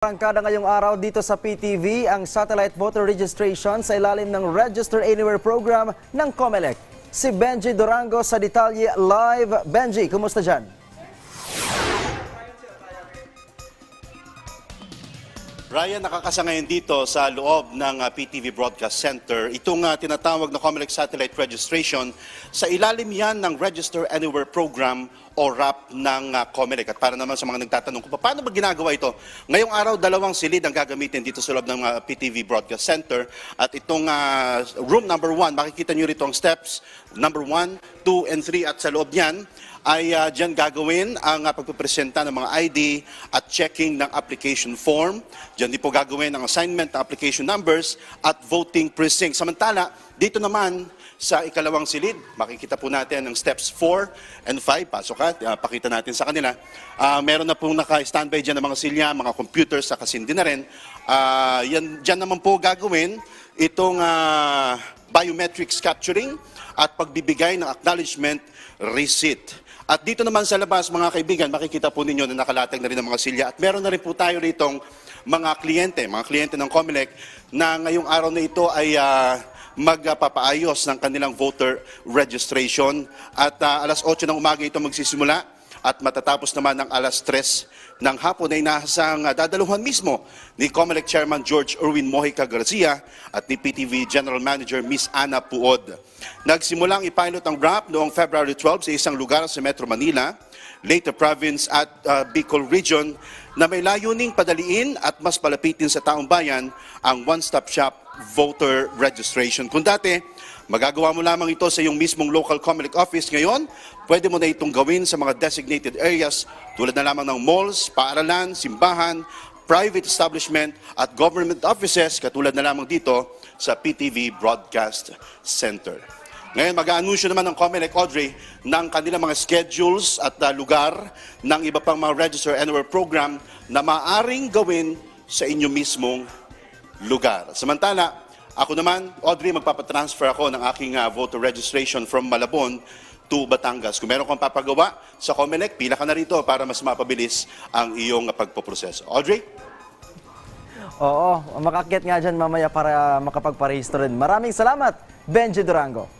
Arangkada ngayong araw dito sa PTV ang satellite voter registration sa ilalim ng Register Anywhere program ng COMELEC. Si Benji Durango sa detalye live. Benji, kumusta dyan? Ryan, nakakasa ngayon dito sa loob ng uh, PTV Broadcast Center. Itong uh, tinatawag na Comelec Satellite Registration, sa ilalim yan ng Register Anywhere Program o RAP ng uh, Comelec. At para naman sa mga nagtatanong kung paano ba ginagawa ito, ngayong araw dalawang silid ang gagamitin dito sa loob ng uh, PTV Broadcast Center. At itong uh, room number one, makikita nyo rito ang steps, number one, two, and three. At sa loob niyan, ay uh, dyan gagawin ang uh, pagpipresenta ng mga ID at checking ng application form. Dyan din po gagawin ang assignment ng application numbers at voting precinct. Samantala, dito naman sa ikalawang silid, makikita po natin ang steps 4 and 5. Pasok ka, uh, pakita natin sa kanila. Uh, meron na po naka-standby dyan ng mga silya, mga computers, sa kasindi na rin. Uh, yan, dyan naman po gagawin itong uh, biometrics capturing at pagbibigay ng acknowledgement receipt. At dito naman sa labas, mga kaibigan, makikita po ninyo na nakalatag na rin ang mga silya. At meron na rin po tayo ritong mga kliyente, mga kliyente ng COMELEC na ngayong araw na ito ay ah, magpapaayos ng kanilang voter registration. At ah, alas 8 ng umaga ito magsisimula at matatapos naman ng alas 3 ng hapon ay nahasang uh, dadaluhan mismo ni COMELEC Chairman George Erwin Mojica Garcia at ni PTV General Manager Miss Ana Puod. Nagsimulang ipilot ang RAP noong February 12 sa isang lugar sa Metro Manila, Leyte Province at uh, Bicol Region na may layuning padaliin at mas palapitin sa taong bayan ang one-stop shop voter registration. Kung dati, Magagawa mo lamang ito sa iyong mismong local Comelec office ngayon. Pwede mo na itong gawin sa mga designated areas tulad na lamang ng malls, paaralan, simbahan, private establishment at government offices katulad na lamang dito sa PTV Broadcast Center. Ngayon, mag-aanunsyo naman ng Comelec Audrey ng kanilang mga schedules at uh, lugar ng iba pang mga Register Anywhere program na maaring gawin sa inyo mismong lugar. Samantala, ako naman, Audrey, magpapatransfer ako ng aking uh, voter registration from Malabon to Batangas. Kung meron kang papagawa sa Comelec, pila ka na rito para mas mapabilis ang iyong pagpoproseso. Audrey? Oo, makakyat nga dyan mamaya para makapagparehistro rin. Maraming salamat, Benji Durango.